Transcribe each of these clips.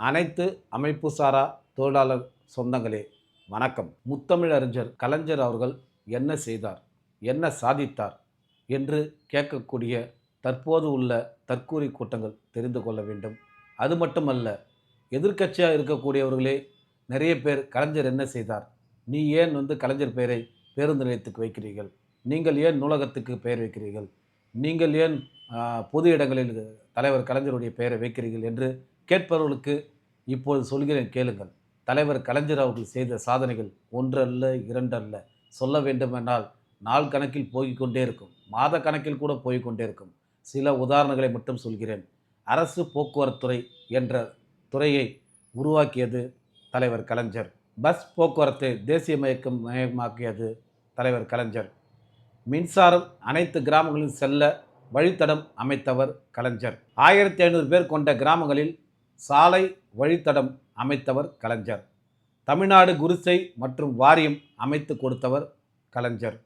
அனைத்து அமைப்பு சாரா தொழிலாளர் சொந்தங்களே வணக்கம். முத்தமிழறிஞர் கலைஞர் அவர்கள் என்ன செய்தார் என்ன சாதித்தார் என்று கேட்கக்கூடிய தற்போது உள்ள தற்கூரி கூட்டங்கள் தெரிந்து கொள்ள வேண்டும். அது மட்டுமல்ல எதிர்க்கட்சியாக இருக்கக்கூடியவர்களே நிறைய பேர் கலைஞர் என்ன செய்தார் நீ ஏன் வந்து கலைஞர் பெயரை பேருந்து நிலையத்துக்கு வைக்கிறீர்கள் நீங்கள் ஏன் நூலகத்துக்கு பெயர் வைக்கிறீர்கள் நீங்கள் ஏன் பொது இடங்களில் தலைவர் கலைஞருடைய பெயரை வைக்கிறீர்கள் என்று கேட்பவர்களுக்கு இப்போது சொல்கிறேன் கேளுங்கள். தலைவர் கலைஞர் அவர்கள் செய்த சாதனைகள் ஒன்றல்ல இரண்டல்ல. சொல்ல வேண்டுமென்றால் நாள் கணக்கில் போய்க் கொண்டே இருக்கும். மாத கணக்கில் கூட போய்க் கொண்டே இருக்கும். சில உதாரணங்களை மட்டும் சொல்கிறேன். அரசு போக்குவரத்துறை என்ற துறையை உருவாக்கியது தலைவர் கலைஞர். பஸ் போக்குவரத்தை தேசிய மயக்கம் மயமாக்கியது தலைவர் கலைஞர். மின்சாரம் அனைத்து கிராமங்களிலும் செல்ல வழித்தடம் அமைத்தவர் கலைஞர். ஆயிரத்தி ஐநூறு பேர் கொண்ட கிராமங்களில் சாலை வழித்தடம் அமைத்தவர் கலைஞர். தமிழ்நாடு குருசை மற்றும் வாரியம் அமைத்து கொடுத்தவர் கலைஞர்.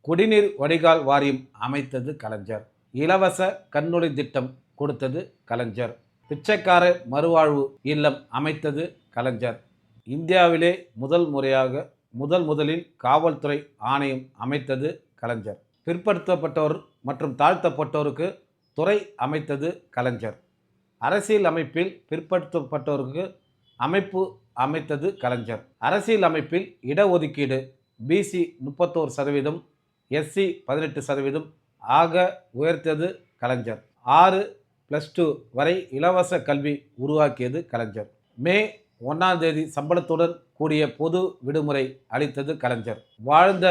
குடிநீர் வடிகால் வாரியம் அமைத்தது கலைஞர். இலவச கண்ணுடை திட்டம் கொடுத்தது கலைஞர். பிச்சைக்கார மறுவாழ்வு இல்லம் அமைத்தது கலைஞர். இந்தியாவிலே முதல் முறையாக முதல் முதலில் காவல்துறை ஆணையம் அமைத்தது கலைஞர். பிற்படுத்தப்பட்டோர் மற்றும் தாழ்த்தப்பட்டோருக்கு துறை அமைத்தது கலைஞர். அரசியல் அமைப்பில் பிற்படுத்தப்பட்டோருக்கு அமைப்பு அமைத்தது கலைஞர். அரசியல் அமைப்பில் இடஒதுக்கீடு பிசி முப்பத்தோரு சதவீதம் எஸ்சி பதினெட்டு சதவீதம் ஆக உயர்த்தது கலைஞர். ஆறு ப்ளஸ் டூ வரை இலவச கல்வி உருவாக்கியது கலைஞர். மே ஒன்றாம் தேதி சம்பளத்துடன் கூடிய பொது விடுமுறை அளித்தது கலைஞர். வாழ்ந்த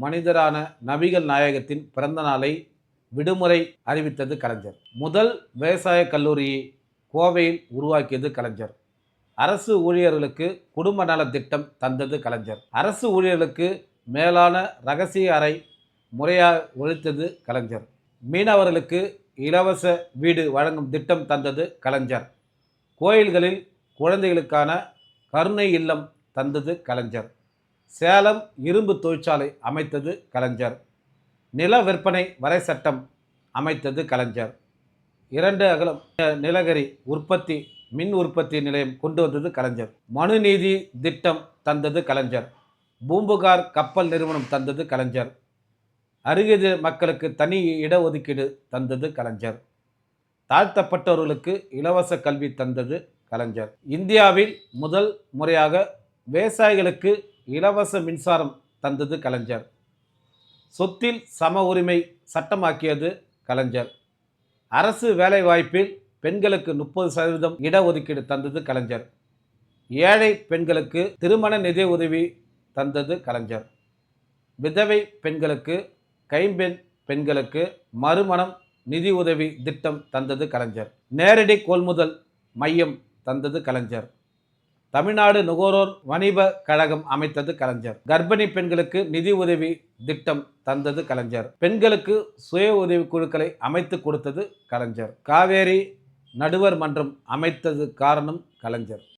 மனிதரான நபிகள் நாயகத்தின் பிறந்த நாளை விடுமுறை அறிவித்தது கலைஞர். முதல் விவசாய கல்லூரியை கோவையில் உருவாக்கியது கலைஞர். அரசு ஊழியர்களுக்கு குடும்ப நலத் திட்டம் தந்தது கலைஞர். அரசு ஊழியர்களுக்கு மேலான ரகசிய அறை முறையாக ஒழித்தது கலைஞர். மீனவர்களுக்கு இலவச வீடு வழங்கும் திட்டம் தந்தது கலைஞர். கோயில்களில் குழந்தைகளுக்கான கருணை இல்லம் தந்தது கலைஞர். சேலம் இரும்பு தொழிற்சாலை அமைத்தது கலைஞர். நில விற்பனை வரை சட்டம் அமைத்தது கலைஞர். இரண்டு அகலம் நிலகரி உற்பத்தி மின் உற்பத்தி நிலையம் கொண்டு வந்தது கலைஞர். மனுநீதி திட்டம் தந்தது கலைஞர். பூம்புகார் கப்பல் நிறுவனம் தந்தது கலைஞர். அருகது மக்களுக்கு தனி இடஒதுக்கீடு தந்தது கலைஞர். தாழ்த்தப்பட்டவர்களுக்கு இலவச கல்வி தந்தது கலைஞர். இந்தியாவில் முதல் முறையாக விவசாயிகளுக்கு இலவச மின்சாரம் தந்தது கலைஞர். சொத்தில் சம உரிமை சட்டமாக்கியது கலைஞர். அரசு வேலைவாய்ப்பில் பெண்களுக்கு முப்பது சதவீதம் இடஒதுக்கீடு தந்தது கலைஞர். ஏழை பெண்களுக்கு திருமண நிதி உதவி தந்தது கலைஞர். விதவை பெண்களுக்கு கைம்பெண் பெண்களுக்கு மறுமணம் நிதி உதவி திட்டம் தந்தது கலைஞர். நேரடி கொள்முதல் மையம் தந்தது கலைஞர். தமிழ்நாடு நுகர்வோர் வணிப கழகம் அமைத்தது கலைஞர். கர்ப்பிணி பெண்களுக்கு நிதி உதவி திட்டம் தந்தது கலைஞர். பெண்களுக்கு சுய உதவி குழுக்களை அமைத்து கொடுத்தது கலைஞர். காவேரி நடுவர் மன்றம் அமைத்தது காரணம் கலைஞர்.